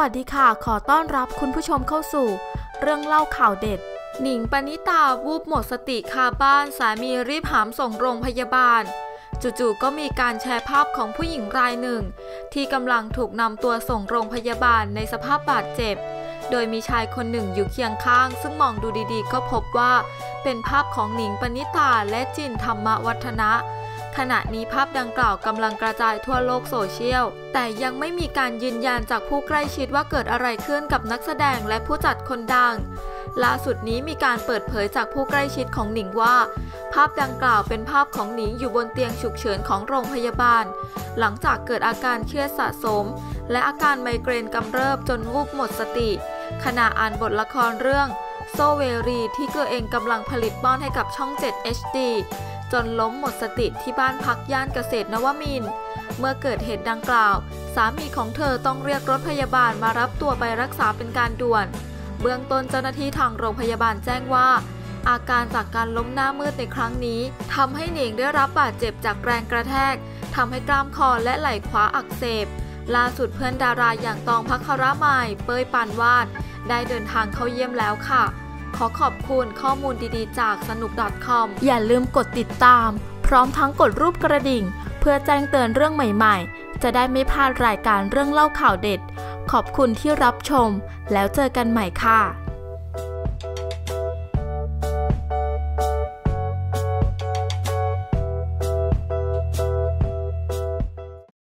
วัสดีค่ะ ขอต้อนรับคุณผู้ชมเข้าสู่ เรื่องเล่าข่าวเด็ด หนิงปณิตาวูบหมดสติคาบ้านสามีรีบหามส่งโรงพยาบาล จู่ๆก็มีการแชร์ภาพของผู้หญิงรายหนึ่ง ที่กำลังถูกนำตัวส่งโรงพยาบาลในสภาพบาดเจ็บ โดยมีชายคนหนึ่งอยู่เคียงข้าง ซึ่งมองดูดีๆ ก็พบว่า เป็นภาพของหนิงปณิตาและจินธรรมวัฒนะ ขณะนี้ภาพดังกล่าวกำลังกระจายทั่วโลกโซเชียล แต่ยังไม่มีการยืนยันจากผู้ใกล้ชิดว่าเกิดอะไรขึ้นกับนักแสดงและผู้จัดคนดัง ล่าสุดนี้มีการเปิดเผยจากผู้ใกล้ชิดของหนิงว่า ภาพดังกล่าวเป็นภาพของหนิงอยู่บนเตียงฉุกเฉินของโรงพยาบาล หลังจากเกิดอาการเครียดสะสม และอาการไมเกรนกำเริบจนวูบหมดสติ ขณะอ่านบทละครเรื่องโซเวรีที่เกอเองกำลังผลิตป้อนให้กับช่อง 7 HD จนล้มหมดสติที่บ้านพักย่านเกษตรนวมินทร์เมื่อเกิดเหตุดังกล่าว สามีของเธอต้องเรียกรถพยาบาลมารับตัวไปรักษาเป็นการด่วน เบื้องต้นเจ้าหน้าที่ทางโรงพยาบาลแจ้งว่า อาการจากการล้มหน้ามืดในครั้งนี้ทำให้หนิงได้รับบาดเจ็บจากแรงกระแทกทำให้กล้ามคอและไหล่ขวาอักเสบล่าสุดเพื่อนดาราอย่างตองพักคาระใหม่เป้ยปานวาด ได้เดินทางเข้าเยี่ยมแล้วค่ะ ขอขอบคุณข้อมูลดีๆ จากสนุก .com อย่าลืมกดติดตาม พร้อมทั้งกดรูปกระดิ่ง เพื่อแจ้งเตือนเรื่องใหม่ๆ จะได้ไม่พลาดรายการเรื่องเล่าข่าวเด็ด ขอบคุณที่รับชม แล้วเจอกันใหม่ค่ะ